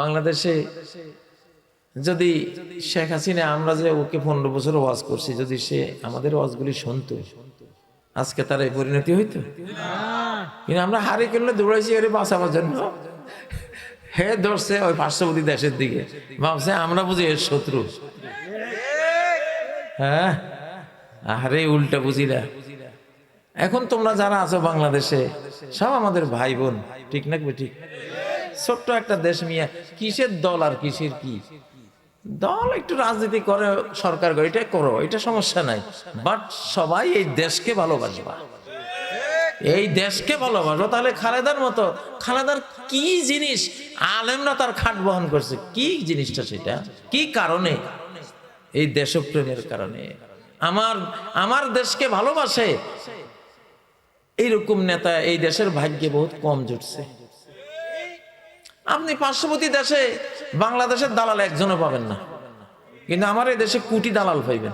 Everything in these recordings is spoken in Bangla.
বাংলাদেশে যদি শেখ হাসিনা, আমরা যে ওকে পনেরো বছর ওয়াজ করছি, যদি সে আমাদের ওয়াজগুলি শুনতো, আজকে তার এই পরিণতি হইতো? কিন্তু আমরা হারে কিনলে দৌড়াইছি আরে বাঁচাবার জন্য? হে ধরছে ওই পার্শ্ববর্তী দেশের দিকে। ভাবছে আমরা বুঝি এর শত্রু। হ্যাঁ? আরে উল্টা বুঝি না। এখন তোমরা যারা আছো বাংলাদেশে, সব আমাদের ভাই বোন। ঠিক না ঠিক? ছোট্ট একটা দেশ মিয়া, কিসের দল আর কিসের কি? দল একটু রাজনীতি করে, সরকার করে, এটা করো, এটা সমস্যা নাই। বাট সবাই এই দেশকে ভালোবাসবা। এই দেশকে ভালোবাসো তাহলে খালেদার মতো, খালেদার কি জিনিস আলেমরা তার খাট বহন করছে? কি জিনিসটা সেটা? কি কারণে? এই দেশপ্রেমের কারণে। আমার আমার দেশকে ভালোবাসে। এইরকম নেতা এই দেশের ভাগ্যে বহুত কম জুটছে। আপনি পার্শ্ববর্তী দেশে, বাংলাদেশের দালাল একজনও পাবেন না। কিন্তু আমার এই দেশে কুটি দালাল পাইবেন।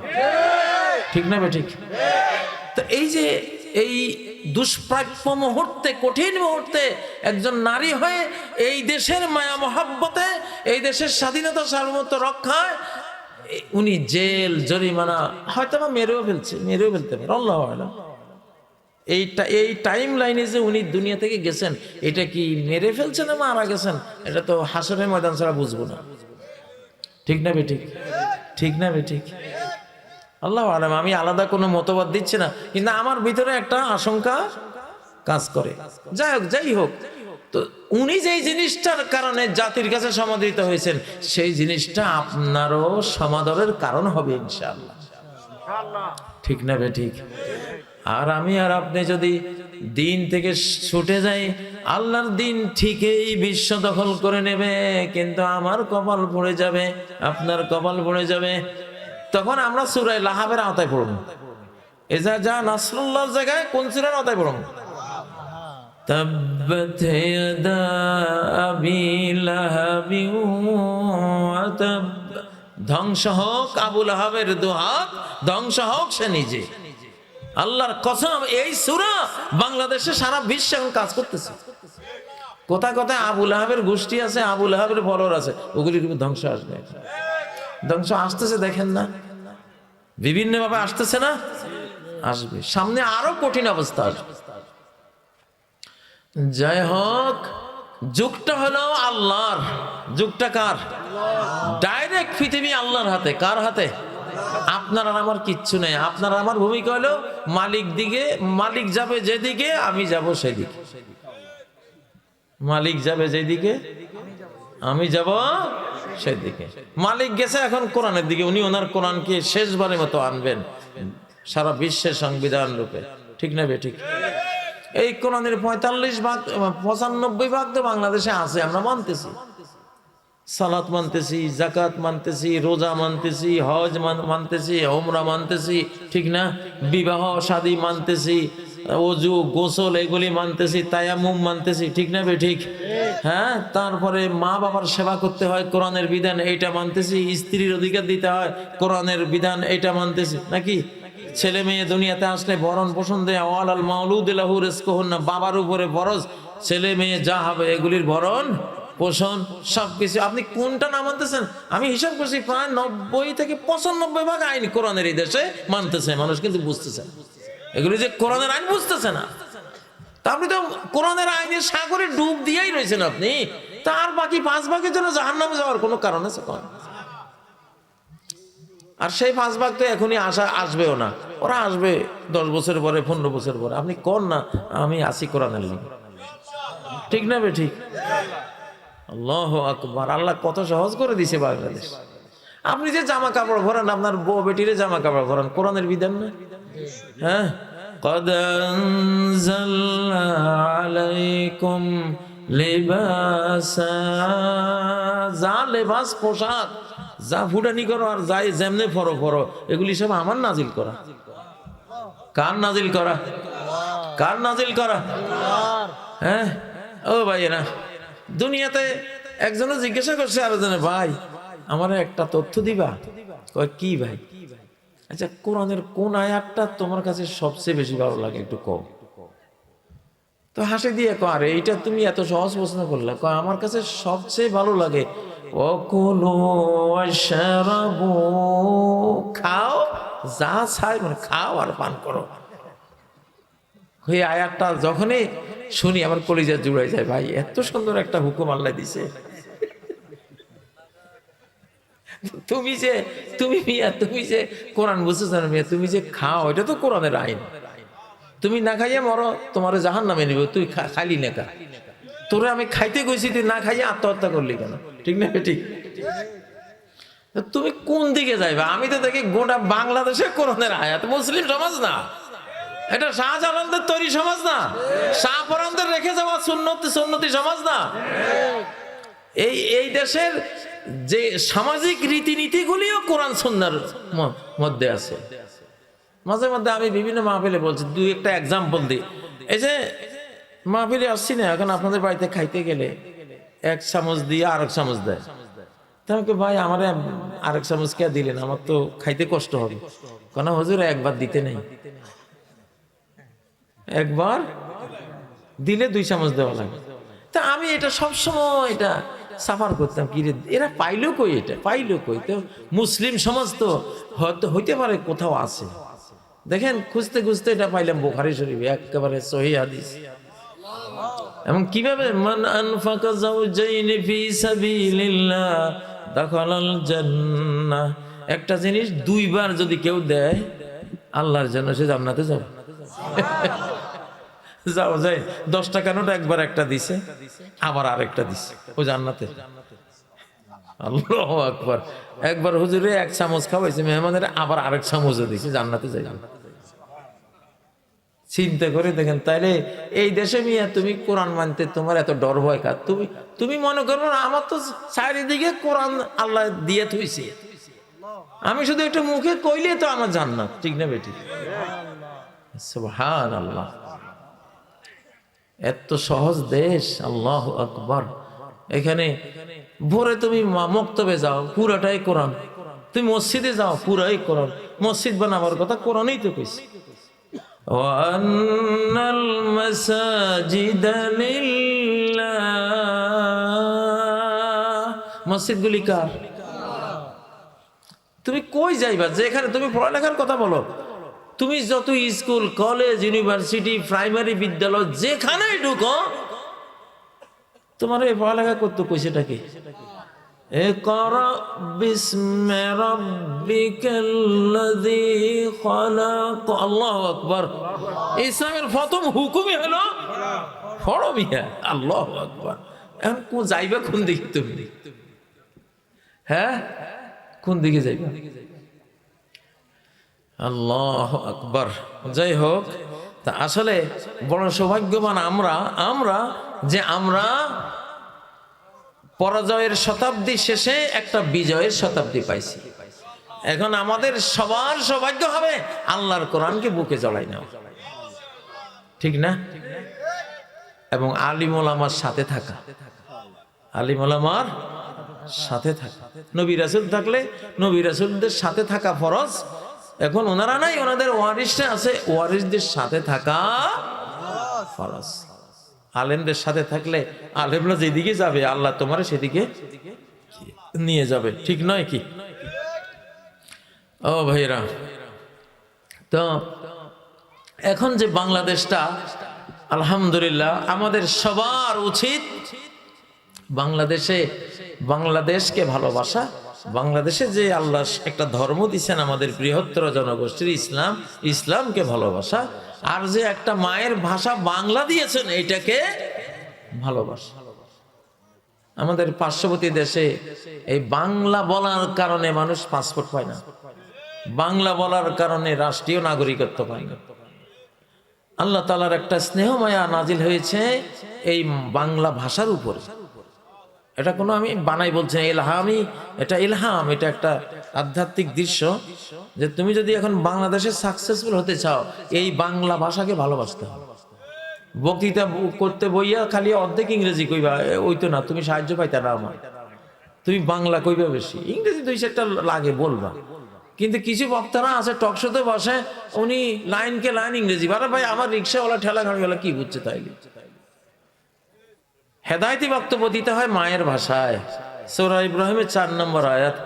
ঠিক না ঠিক? তো এই যে এই দুষ্প্রাপ্য মুহূর্তে, কঠিন মুহূর্তে একজন নারী হয়ে এই দেশের মায়া মহাব্বতে, এই দেশের স্বাধীনতা, সার্বভৌমত্ব রক্ষায় উনি জেল, জরিমানা হয়তো বা মেরেও ফেলছে, মেরেও ফেলতে পারে, আল্লাহ আলাম। এইটা এই টাইম লাইনে যে উনি দুনিয়া থেকে গেছেন এটা কি মেরে ফেলছেন না মারা গেছেন? এটা তো হাসরের ময়দান ছাড়া বুঝব না। ঠিক না বে ঠিক ঠিক না বে ঠিক আল্লাহ আলম আমি আলাদা কোনো মতবাদ দিচ্ছি না কিন্তু আমার ভিতরে একটা আশঙ্কা কাজ করে। যাই হোক যাই হোক তো উনি যেই জিনিসটার কারণে জাতির কাছে সমাদৃত হয়েছেন সেই জিনিসটা আপনারও সমাদরের কারণ হবে ইনশাআল্লাহ। ঠিক না বে ঠিক আর আমি আর আপনি যদি দিন থেকে ছুটে যাই আল্লাহর দিন ঠিকই বিশ্ব দখল করে নেবে কিন্তু আমার কপাল পড়ে যাবে আপনার কপাল পড়ে যাবে তখন আমরা সুরায় লাহাবের আওতায় পড়ব এজা যা নাসরুল্লাহর জায়গায় কোন সুরার আওতায় পড়ব تبت يدا أبي لهب وتب ধ্বংস হোক আবুল আহাবের দুহাত ধ্বংস হোক সে নিজে আল্লাহর কসম, এই সুরা বাংলাদেশে সারা বিশ্বে এখন কাজ করতেছে। কোথায় কোথায়? আবুল আহাবের গোষ্ঠী আছে আবুল আহাবের বলর আছে। ওগুলি উপর ধ্বংস আসবে। ধ্বংস আসতেছে, দেখেন না। বিভিন্ন ভাবে আসতেছে না? আসবে। সামনে আরও কঠিন অবস্থা আসবে। যাই হোক, যুগটা হলো আল্লাহর। যুগটা কার? ডাইরেক্ট পৃথিবী আল্লাহর হাতে। কার হাতে? আপনার আর আমার কিচ্ছু নেই। আপনার আমার ভূমিকা হলো মালিক দিকে, মালিক যাবে যেদিকে, আমি যাব সেদিকে। মালিক যাবে যেদিকে, আমি যাব সেদিকে। মালিক গেছে এখন কোরআনের দিকে, উনি ওনার কোরআনকে শেষবারের মতো আনবেন সারা বিশ্বের সংবিধান রূপে। ঠিক না ঠিক? এই কোরআনের পঁয়তাল্লিশ ভাগ, পঁচানব্বই ভাগ তো বাংলাদেশে আছে, আমরা মানতেছি। সালাত মানতেছি জাকাত মানতেছি, রোজা মানতেছি, হজ মানতেছি ওমরা মানতেছি, ঠিক না? বিবাহ, শাদী মানতেছি, অজু, গোসল এগুলি মানতেছি তায়ামুম মানতেছি, ঠিক না বে ঠিক? হ্যাঁ? তারপরে মা বাবার সেবা করতে হয়, কোরআনের বিধান এইটা মানতেছি, স্ত্রীর অধিকার দিতে হয়, কোরআনের বিধান এইটা মানতেছি, নাকি? ছেলে মেয়ে দুনিয়াতে আসলে বরণ পোষণ দেয় ওয়াল মাউলুদ না, বাবার উপরে ফরজ, ছেলে মেয়ে যা হবে এগুলির ভরণ পোষণ, সবকিছু। আপনি কোনটা না মানতেছেন? আমি হিসাব করছি প্রায় নব্বই থেকে পঁচানব্বই ভাগ আইন কোরআনের এই দেশে মানতেছে, মানুষ কিন্তু বুঝতেছে। এগুলি যে কোরআনের আইন বুঝতেছে না। আপনি তো কোরআনের আইনের সাগরে ডুব দিয়েই রয়েছেন আপনি। তার বাকি পাঁচ ভাগের জন্য জাহান্নামে যাওয়ার কোনো কারণ আছে আর সেই পাঁচ ভাগ তো এখনই আসা, আসবেও না। ওরা আসবে দশ বছর পরে, পনেরো বছর পরে। আপনি কোন না, আমি আসি কোরআনের লিঙ্ক ঠিক না বে, ঠিক? আল্লাহ আকবার আল্লাহ কত সহজ করে দিছে বাংলাদেশ আপনি যে জামা কাপড় ভরান আপনার বউ বেটিরে জামা কাপড় ভরান কোরআনের বিধান না হ্যাঁ قد أنزلنا عليكم লিবাসা যা লেবাস পোশাক যা ফুটানি করো আর যাই যেমনে ফরো ফরো এগুলি সব আমার নাজিল করা কার নাজিল করা কার নাজিল করা হ্যাঁ ও ভাই না দুনিয়াতে একজনে জিজ্ঞাসা করছে আরেকজনে ভাই, আমার একটা তথ্য দিবা? কয়, কি ভাই? আচ্ছা কোরআনের কোন আয়াতটা তোমার কাছে সবচেয়ে বেশি ভালো লাগে একটু কম তো হাসি দিয়ে কর এইটা তুমি এত সহজ প্রশ্ন করলে। কয়, আমার কাছে সবচেয়ে ভালো লাগে। খাও। যা চাই মানে খাও আর পান করো। ওই আয়াতটা যখনই শুনি আমার কলিজা জুড়াই যায়, ভাই, এত সুন্দর একটা হুকুম আল্লাহ দিছে। তুমি যে, তুমি মিয়া, তুমি যে কোরআন বুঝতেছ না মিয়া, তুমি যে খাও, এটা তো কোরআনের আইন। তুমি না খাইয়ে মরো, তোমার জাহান নামে নিব, তুই খালি খাইলি না কা? তোরে আমি খাইতে গেছি তুই না খাইয়ে আত্মহত্যা করলি কেন? ঠিক না ঠিক? তুমি কোন দিকে যাইবা? আমি তো দেখি গোটা বাংলাদেশে কোরআনের আয়াত, মুসলিম সমাজ না। এটা শাহজালালদের তৈরি সমাজ না। শাহপরানদের রেখে যাওয়া সুন্নতি সুন্নতি সমাজ না। এই এই দেশের যে সামাজিক রীতিনীতিগুলিও কোরআন সন্ন্যার মধ্যে আছে। মাঝে মধ্যে আমি বিভিন্ন মাহফিলে বলছি দুই একটা এক্সাম্পল দিই। এই যে মাহফিলে আসছি না, এখন আপনাদের বাড়িতে খাইতে গেলে এক চামচ দিয়ে আরেক চামচ দেয়। তা ভাই, আমার আরেক চামচ কে দিলেন? আমার তো খাইতে কষ্ট হবে। কেন হজুর, একবার দিতে নেই। একবার দিলে দুই চামচ দেওয়া লাগে। তা আমি এটা সবসময় এটা সাফার করতাম, কি রে? এরা পাইলো কই এটা? পাইলো কই? তো মুসলিম সমাজ তো হয়তো হইতে পারে, কোথাও আছে। দেখেন, খুঁজতে খুঁজতে এটা পাইলাম বোখারি শরীফ, একেবারে সহি হাদিস। এবং কীভাবে? মান আনফাকা যাওজাইনি ফি সাবিলিল্লাহ দাখালাল জান্নাহ। একটা জিনিস দুইবার যদি কেউ দেয়, আল্লাহর জন্য সে জান্নাতে যাবে। যাও, যাই। টাকা নোট, একবার একটা দিছে। আবার আরেকটা দিছে। ও জান্নাতে। আল্লাহ আকবার। একবার হুজুরে এক চামচ খাওয়াইছে, মেহমানের আবার আরেক চামচও দিছে, জান্নাতে যাই। চিন্তা করে দেখেন, তাইলে এই দেশে মিয়া, তুমি কোরআন মানতে তোমার এত ডর ভয় কার? তুমি তুমি মনে করব না, আমার তো চারিদিকে কোরআন আল্লাহ দিয়ে থুইছে। আমি শুধু একটু মুখে কইলে তো আমার জান্নাত, ঠিক না বেটি? সুবহান আল্লাহ এত সহজ দেশ আল্লাহ আকবর এখানে ভোরে তুমি মা- মক্তবে যাও পুরাটাই কোরআন তুমি মসজিদে যাও পুরাই কোরআন মসজিদ বানাবার কথা কোরআনই তো কইছি وأن المساجد لله মসজিদগুলি কার তুমি কই যাইবা যেখানে তুমি পড়ালেখার কথা বলো তুমি যত স্কুল কলেজ ইউনিভার্সিটি প্রাইমারি বিদ্যালয় যেখানেই ঢুকো তোমার এই পড়ালেখা করতে কইছেটা কি اقرأ باسم ربك الذي خلق الله أكبر ইসলামের প্রথম হুকুমই হলো পড়ো মিয়া আল্লাহ আকবর এখন কোন যাইবা কোন দিকে তুমি হ্যাঁ কোন দিকে যাইবা আল্লাহ আকবর। যাই হোক তা আসলে বড় সৌভাগ্যবান আমরা আমরা যে আমরা পরাজয়ের শতাব্দী শেষে একটা বিজয়ের শতাব্দী পাইছি। এখন আমাদের সবার সৌভাগ্য হবে আল্লাহর কোরআনকে বুকে জড়াই নাও ঠিক না? এবং আলিমুল আমার সাথে থাকা। আলিমুল আমার সাথে থাকা। নবী রাসুল থাকলে নবী রাসুলদের সাথে থাকা ফরজ। এখন ওনারা নাই, ওনাদের ওয়ারিসটা আছে। ওয়ারিসদের সাথে থাকা ফরজ। আলেমদের সাথে থাকলে আলেমরা যেদিকে যাবে, আল্লাহ তোমার সেদিকে নিয়ে যাবে। ঠিক নয় কি? ও ভাইরা তো এখন যে বাংলাদেশটা, আলহামদুলিল্লাহ, আমাদের সবার উচিত বাংলাদেশে, বাংলাদেশকে ভালোবাসা বাংলাদেশে যে আল্লাহ একটা ধর্ম দিচ্ছেন আমাদের বৃহত্তর জনগোষ্ঠীর ইসলাম, ইসলামকে ভালোবাসা, আর যে একটা মায়ের ভাষা বাংলা দিয়েছেন এইটাকে ভালোবাসা। আমাদের পার্শ্ববর্তী দেশে এই বাংলা বলার কারণে মানুষ পাসপোর্ট পায় না। বাংলা বলার কারণে রাষ্ট্রীয় নাগরিকত্ব পায় না। আল্লাহ তালার একটা স্নেহ মায়া নাজিল হয়েছে এই বাংলা ভাষার উপরে। এটা কোনো আমি বানাই বলছি না এলহামি এটা এলহাম এটা একটা আধ্যাত্মিক দৃশ্য যে তুমি যদি এখন বাংলাদেশে সাকসেসফুল হতে চাও, এই বাংলা ভাষাকে ভালোবাসতে হবে। বক্তৃতা করতে বইয়া খালি অর্ধেক ইংরেজি কইবা ওই তো না, তুমি সাহায্য পাইতা না আমার। তুমি বাংলা কইবা বেশি, ইংরেজি দুই চারটা লাগে বলবা। কিন্তু কিছু বক্তারা আছে টকশোতে বসে, উনি লাইনকে লাইন ইংরেজি আরে ভাই আমার রিক্সাওয়ালা ঠেলা গাড়িওয়ালা কি বুঝছে তাইলে? হেদায়তি বক্তব্য দিতে হয় মায়ের ভাষায়। সূরা ইব্রাহিমের চার নম্বর আয়াত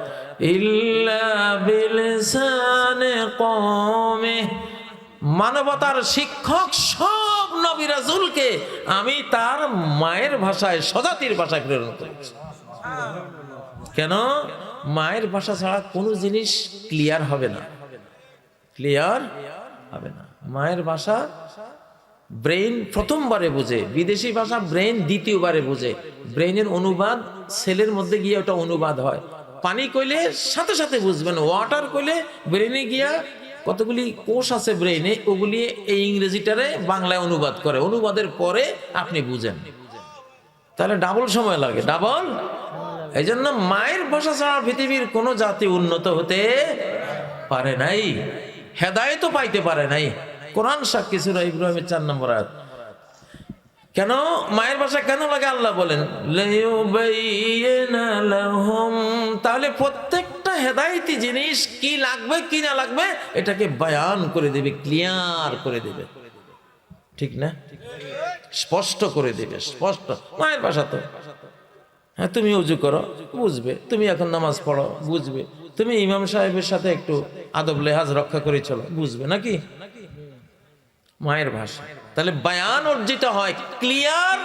মানবতার শিক্ষক সব নবী রাসূলকে আমি তার মায়ের ভাষায় সজাতির ভাষায় প্রেরণ করেছি। কেন? মায়ের ভাষা ছাড়া কোনো জিনিস ক্লিয়ার হবে না। ক্লিয়ার হবে না। মায়ের ভাষা ব্রেন প্রথমবারে বোঝে। বিদেশি ভাষা ব্রেইন দ্বিতীয়বারে বোঝে। ব্রেইনের অনুবাদ সেলের মধ্যে গিয়ে ওটা অনুবাদ হয়। পানি কইলে সাথে সাথে বুঝবেন ওয়াটার কইলে ব্রেনে গিয়া কতগুলি কোষ আছে ব্রেইনে ওগুলি এই ইংরেজিটারে বাংলায় অনুবাদ করে। অনুবাদের পরে আপনি বুঝেন। তাহলে ডাবল সময় লাগে। ডাবল এই জন্য মায়ের ভাষা ছাড়া পৃথিবীর কোনো জাতি উন্নত হতে পারে নাই। হেদায়তও পাইতে পারে নাই। কোরআন সাক্ষী সুরা ইব্রাহিমের চার নম্বর আয়াত। কেন? মায়ের ভাষা কেন লাগে আল্লাহ বলেন। তাহলে প্রত্যেকটা হেদায়তি জিনিস কি লাগবে, কি না লাগবে, এটাকে বয়ান করে দেবে, ক্লিয়ার করে দেবে। ঠিক না? স্পষ্ট করে দেবে, স্পষ্ট। মায়ের ভাষা তো। হ্যাঁ তুমি উজু করো, বুঝবে। তুমি এখন নামাজ পড়ো, বুঝবে। তুমি ইমাম সাহেবের সাথে একটু আদব লেহাজ রক্ষা করে চলো, বুঝবে নাকি? মায়ের ভাষা। তাহলে বায়ান অর্জিত হয়, ক্লিয়ার?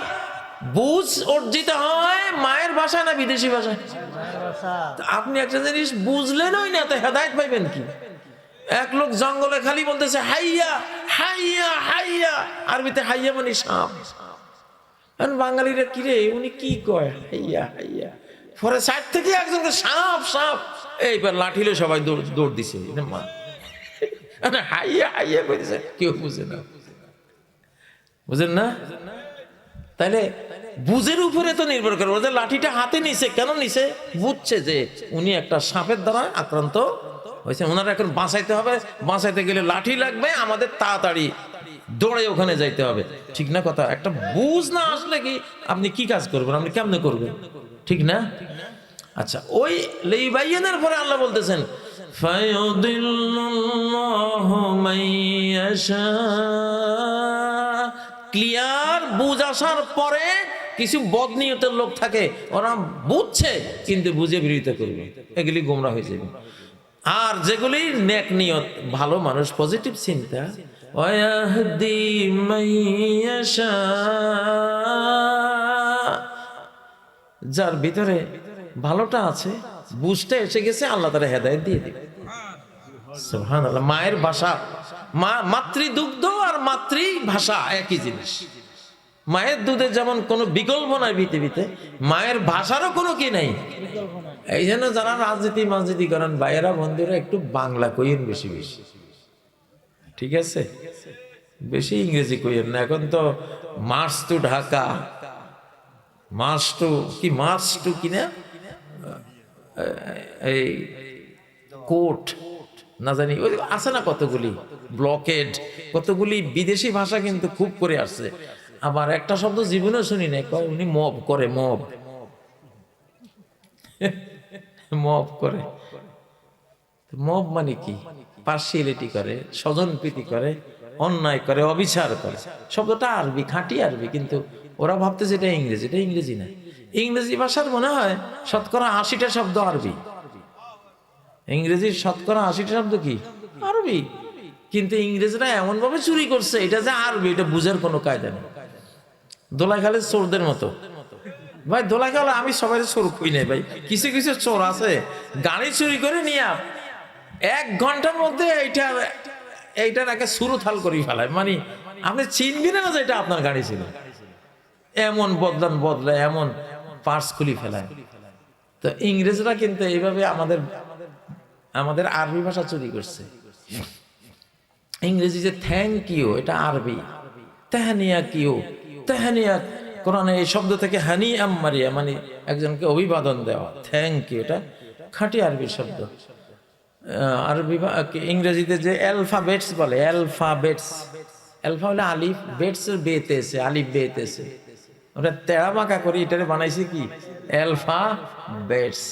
বুঝ অর্জিত হয়, মায়ের ভাষা না বিদেশি ভাষায় আপনি একটা জিনিস বুঝলেনই না, তো হেদায়ত পাইবেন কি? এক লোক জঙ্গলে খালি বলতেছে, হাইয়া হাইয়া হাইয়া। আরবিতে হাইয়া মানে সাপ। এখন বাঙালিরা কি রে, উনি কি কয়? হাইয়া হাইয়া। পরে সাইড থেকে একজনকে সাপ সাপ। এইবার লাঠিলে সবাই দৌড় দৌড় দিছে। মা হাইয়া হাইয়া কেউ বুঝে না। বুঝেন না? তাইলে বুঝের উপরে তো নির্ভর করে ওদের লাঠিটা হাতে নিছে, কেন নিছে? বুঝছে যে উনি একটা সাপের দ্বারা আক্রান্ত হয়েছে। ওনারা এখন বাঁচাইতে হবে, বাঁচাইতে গেলে লাঠি লাগবে, আমাদের তাড়াতাড়ি দৌড়ে ওখানে যাইতে হবে। ঠিক না কথা? একটা বুঝ না আসলে কি আপনি কি কাজ করবেন, আপনি কেমনে করবেন? ঠিক না? আচ্ছা ওই লেইবাইয়ানের পরে আল্লাহ বলতেছেন ক্লিয়ার বুঝ আসার পরে কিছু বদনিয়তের লোক থাকে, ওরা বুঝছে, কিন্তু বুঝে বিরোধিতা করবে। এগুলি গোমরা হয়ে যাবে। আর যেগুলি নেক নিয়ত, ভালো মানুষ পজিটিভ চিন্তা যার ভিতরে ভালোটা আছে, বুঝতে এসে গেছে, আল্লাহ তারা হেদায়ত দিয়ে দিবে। মায়ের ভাষা, মা, মাতৃদুগ্ধ আর মাতৃ ভাষা একই জিনিস। মায়ের দুধের যেমন কোনো বিকল্প নাই পৃথিবীতে, মায়ের ভাষারও কোনো কি নাই? এই জন্য যারা রাজনীতি মাজনীতি করেন, ভাইয়েরা, বন্ধুরা, একটু বাংলা কইয়েন বেশি বেশি। ঠিক আছে? বেশি ইংরেজি কইয়েন না, এখন তো march to Dhaka, march to, কি মার্চ টু কিনা? এই কোর্ট না জানি, ওই আছে না কতগুলি? ব্লকেড। কতগুলি বিদেশি ভাষা কিন্তু খুব করে আসছে। আবার একটা শব্দ জীবনেও শুনি নাই উনি মব করে, মব। মব করে। মব মানে কি? পার্সিয়ালিটি করে স্বজন প্রীতি করে। অন্যায় করে, অবিচার করে। শব্দটা আরবি, খাঁটি আরবি, কিন্তু ওরা ভাবতেছে এটা ইংরেজি এটা ইংরেজি না। ইংরেজি ভাষার মনে হয় শতকরা আশিটা শব্দ আরবি। ইংরেজির শতকরা আশিটা শব্দ কি? আরবি। কিন্তু ইংরেজরা এমন ভাবে চুরি করছে, এটা যে আরবি, এটা বুঝার কোনো কায়দা নেই। দোলাখালের চোরদের মতো। ভাই, দোলাখালে, আমি সবাই চোর কই নাই, ভাই। কিছু কিছু চোর আছে, গাড়ি চুরি করে নিয়ে এক ঘণ্টার মধ্যে এইটা এইটার একে সুরু থাল করে ফেলায়। মানে আপনি চিনবি না যে এটা আপনার গাড়ি ছিল। এমন বদলান বদলায়, এমন পার্স খুলি ফেলায়। তো ইংরেজরা কিন্তু এইভাবে আমাদের আমাদের আরবি ভাষা চুরি করছে। ইংরেজি যে থ্যাংক ইউ এটা আরবি। তেহানিয়া কিউ, তেহানিয়া, কোরআনে এই শব্দ থেকে হানি আম্মারিয়া মানে একজনকে অভিবাদন দেওয়া। থ্যাংক ইউ এটা খাঁটি আরবি শব্দ। আরবি ইংরেজিতে যে অ্যালফাবেটস বলে অ্যালফাবেটস অ্যালফা হলে আলিফ বেটস বেতে এসে, আলিফ বেতে এসে। ওটা তেড়া বাঁকা করে, এটারে বানাইছে কি? অ্যালফা বেটস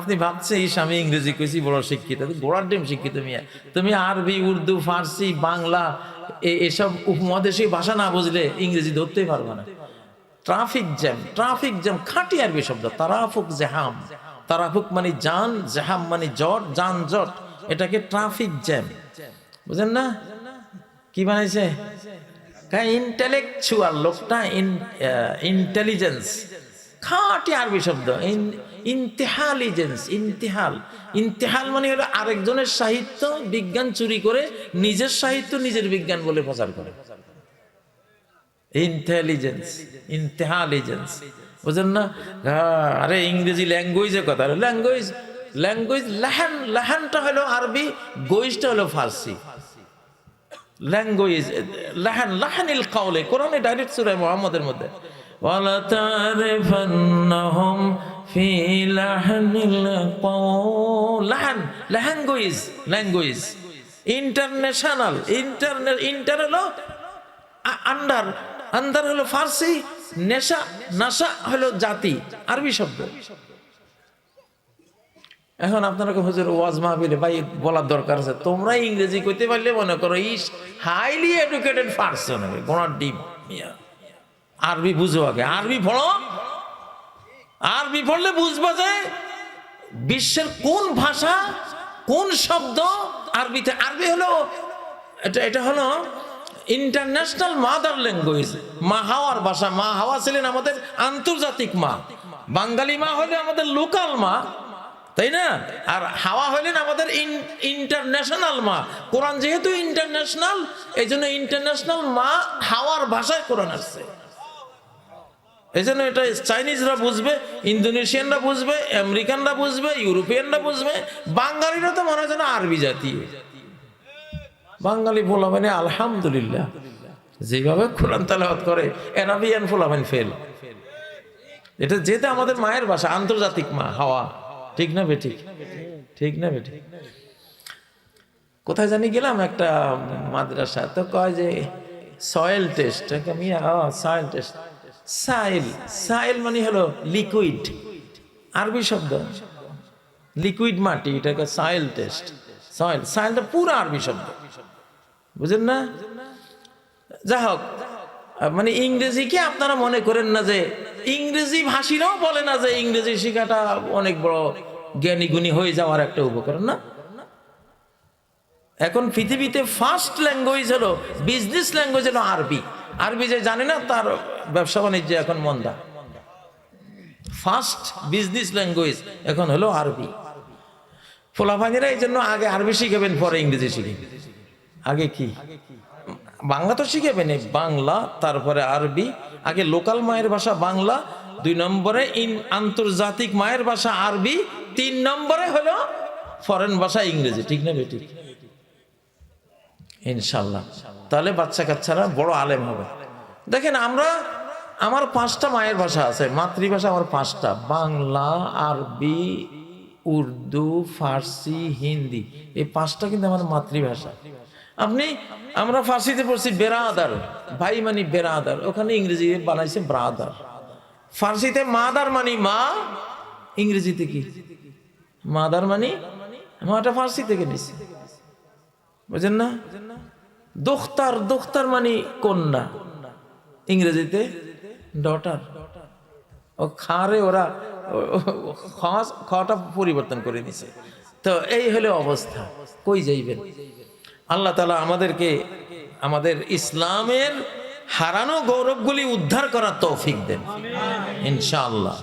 আপনি ভাবছেন, ইস, আমি ইংরেজি কইছি, বড় শিক্ষিত। গোড়ার ডিম শিক্ষিত মিয়া। তুমি আরবি, উর্দু, ফার্সি, বাংলা এসব উপমহাদেশীয় ভাষা না বুঝলে ইংরেজি ধরতেই পারবে না। ট্রাফিক জ্যাম ট্রাফিক জ্যাম খাঁটি আরবি শব্দ, তারাফুক জেহাম। তারাফুক মানে যান জাহাম মানে জট যান জট, এটাকে ট্রাফিক জ্যাম। বুঝেন না? কি বানাইছে? ইন্টেলেকচুয়াল লোকটা ইন্টেলিজেন্স। খাঁটি আরবি শব্দ। ইন্তেহালিজেন্স, ইন্তেহাল। ইন্তেহাল মানে হলো আরেকজনের সাহিত্য বিজ্ঞান চুরি করে নিজের সাহিত্য নিজের বিজ্ঞান বলে প্রচার করে। ইন্টেলিজেন্স ইন্টেলিজেন্স বুঝেন না? আরে ইংরেজি ল্যাঙ্গুয়েজের কথা। ল্যাঙ্গুয়েজ ল্যাঙ্গুয়েজ লাহান, লাহানটা হলো আরবি গোইজটা হলো ফার্সি। ল্যাঙ্গুয়েজ লাহান, লাহানিল কাউলে কোরআনে ডাইরেক্ট সুরায় মোহাম্মদের মধ্যে। তারিফান্নাহুম ফি লাহানিল কাউল লাহান ল্যাঙ্গুয়েজ ল্যাঙ্গুয়েজ ইন্টারন্যাশনাল ইন্টারনে ইন্টার হলো আন্ডার আন্ডার হলো ফার্সি, নেশা, নাশা হলো জাতি, আরবি শব্দ। এখন আপনারা হুজুর ওয়াজ মাহবিলে ভাই বলার দরকার আছে। তোমরা ইংরেজি কইতে পারলে মনে করো, ইস হাইলি এডুকেটেড পার্সন হবে গোনার ডিম। আরবি বুঝো আগে। আরবি পড়ো। আরবি পড়লে বুঝবা যে বিশ্বের কোন ভাষা, কোন শব্দ আরবিতে। আরবি হলো, এটা এটা হলো ইন্টারন্যাশনাল মাদার ল্যাঙ্গুয়েজ মা হাওয়ার ভাষা, মা হাওয়া ছিলেন আমাদের আন্তর্জাতিক মা। বাঙালি মা হলে আমাদের লোকাল মা, তাই না? আর হাওয়া হলেন আমাদের ইন্টারন্যাশনাল মা। কোরআন যেহেতু ইন্টারন্যাশনাল এই জন্য ইন্টারন্যাশনাল মা হাওয়ার ভাষায় কোরআন আসছে। এই জন্য এটা চাইনিজরা বুঝবে ইন্দোনেশিয়ানরা বুঝবে আমেরিকানরা বুঝবে ইউরোপিয়ানরা বুঝবে, বাঙালিরা তো মনে হয় যেন আরবি জাতীয়। বাঙালি ফোলাবেন আলহামদুলিল্লাহ। যেভাবে কোরআন তালাওয়াত করে, এরাবিয়ান ফোলাবেন ফেল। এটা যেটা আমাদের মায়ের ভাষা, আন্তর্জাতিক মা, হাওয়া। ঠিক না বেঠিক? ঠিক না বেঠিক? কোথায় জানি গেলাম একটা মাদ্রাসা, তো কয় যে সয়েল টেস্ট সয়েল টেস্ট। সাইল সাইল মানে হলো লিকুইড। আরবি শব্দ। লিকুইড মাটি, এটাকে সয়েল টেস্ট। সয়েল সয়েলটা পুরো আরবি শব্দ। বুঝেন না? যাই হোক মানে ইংরেজি কি আপনারা মনে করেন না যে ইংরেজি ভাষীরাও বলে না যে ইংরেজি শেখাটা অনেক বড় জ্ঞানী গুণী হয়ে যাওয়ার একটা উপকরণ না? এখন পৃথিবীতে ফার্স্ট ল্যাঙ্গুয়েজ হলো বিজনেস ল্যাঙ্গুয়েজ হলো আরবি। আরবি যে জানে না, তার ব্যবসা বাণিজ্য এখন মন্দা। ফার্স্ট বিজনেস ল্যাঙ্গুয়েজ এখন হলো আরবি। ফোলাফানিরা এই জন্য আগে আরবি শিখাবেন, পরে ইংরেজি শিখেবেন। আগে কি? বাংলা তো শিখাবেন বাংলা, তারপরে আরবি। আগে লোকাল মায়ের ভাষা বাংলা, দুই নম্বরে ইন আন্তর্জাতিক মায়ের ভাষা আরবি, তিন নম্বরে হলো ফরেন ভাষা ইংরেজি। ঠিক না বেটি? ইনশাল্লাহ। তাহলে বাচ্চা কাচ্চারা বড় আলেম হবে। দেখেন, আমরা, আমার পাঁচটা মায়ের ভাষা আছে। মাতৃভাষা আমার পাঁচটা। বাংলা, আরবি, উর্দু, ফার্সি, হিন্দি। এই পাঁচটা কিন্তু আমার মাতৃভাষা। আপনি, আমরা ফার্সিতে পড়ছি বেরাদার, ভাই মানে বেরাদার, ওখানে ইংরেজি বানাইছে ব্রাদার। ফার্সিতে মাদার মানে মা, ইংরেজিতে কি? মাদার মানে মাটা ফার্সি থেকে নিছি। বুঝেন না? দোখতার দোখতার মানে কন্যা, ইংরেজিতে ডটার ও খারে ওরা খাওয়াটা পরিবর্তন করে নিছে। তো এই হলো অবস্থা, কই যাইবেন? আল্লাহ তালা আমাদেরকে আমাদের ইসলামের হারানো গৌরবগুলি উদ্ধার করার তৌফিক দেন। ইনশাআল্লাহ।